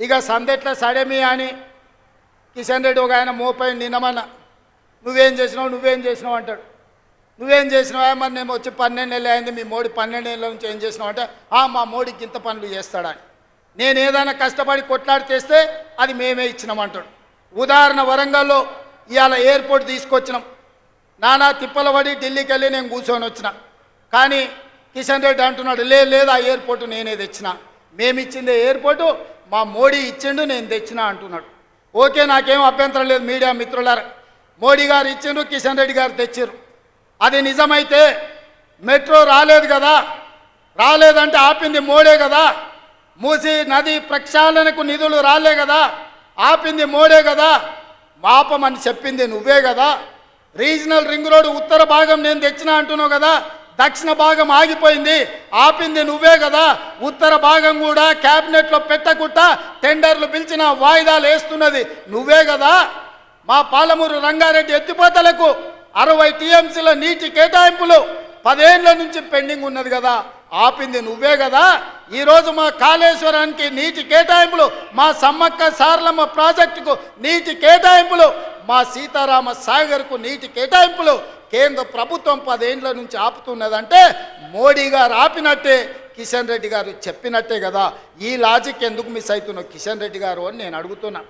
ఇక సందెట్ల సడేమి అని కిషన్ రెడ్డి ఒక ఆయన మోపై నిన్నమన్న నువ్వేం చేసినావు నువ్వేం చేసినావు అంటాడు. నువ్వేం చేసినావా మరి నేను వచ్చి పన్నెండు నెలలు అయింది మీ మోడీ పన్నెండు నెలల నుంచి ఏం చేసినావు అంటే "ఆ, మా మోడీకి ఇంత పనులు చేస్తాడని. నేను ఏదైనా కష్టపడి కొట్లాడి చేస్తే అది మేమే ఇచ్చినామంటాడు ఉదాహరణ వరంగల్లో ఇవాళ ఎయిర్పోర్ట్ తీసుకొచ్చినాం. నానా తిప్పలబడి ఢిల్లీకి వెళ్ళి నేను కూర్చొని వచ్చిన. కానీ కిషన్ రెడ్డి అంటున్నాడు లేదు లేదు ఆ ఎయిర్పోర్ట్ నేనే తెచ్చిన. మేమిచ్చింది ఎయిర్పోర్టు మా మోడీ ఇచ్చిండు నేను తెచ్చిన అంటున్నాడు. ఓకే నాకేం అభ్యంతరం లేదు మీడియా మిత్రులారా. మోడీ గారు ఇచ్చిండ్రు కిషన్ రెడ్డి గారు తెచ్చారు అది నిజమైతే మెట్రో రాలేదు కదా. రాలేదంటే ఆపింది మోడే కదా. మూసి నది ప్రక్షాళనకు నిధులు రాలే కదా. ఆపింది మోడే కదా. మాపమని చెప్పింది నువ్వే కదా. రీజనల్ రింగ్ రోడ్ ఉత్తర భాగం నేను తెచ్చినా అంటున్నావు కదా. దక్షిణ భాగం ఆగిపోయింది. ఆపింది నువ్వే కదా. ఉత్తర భాగం కూడా క్యాబినెట్లో పెట్టకుండా టెండర్లు పిలిచిన వాయిదాలు వేస్తున్నది. నువ్వే కదా. మా పాలమూరు రంగారెడ్డి ఎత్తిపోతలకు అరవై టీఎంసీల నీటి కేటాయింపులు పదేళ్ళ నుంచి పెండింగ్ ఉన్నది కదా. ఆపింది నువ్వే కదా. ఈరోజు మా కాళేశ్వరానికి నీటి కేటాయింపులు మా సమ్మక్క సారలమ్మ ప్రాజెక్టుకు నీటి కేటాయింపులు మా సీతారామ సాగర్కు నీటి కేటాయింపులు కేంద్ర ప్రభుత్వం పదేండ్ల నుంచి ఆపుతున్నదంటే మోడీ గారు ఆపినట్టే కిషన్ రెడ్డి గారు చెప్పినట్టే కదా. ఈ లాజిక్ ఎందుకు మిస్ అవుతున్నావు కిషన్ రెడ్డి గారు అని నేను అడుగుతున్నా.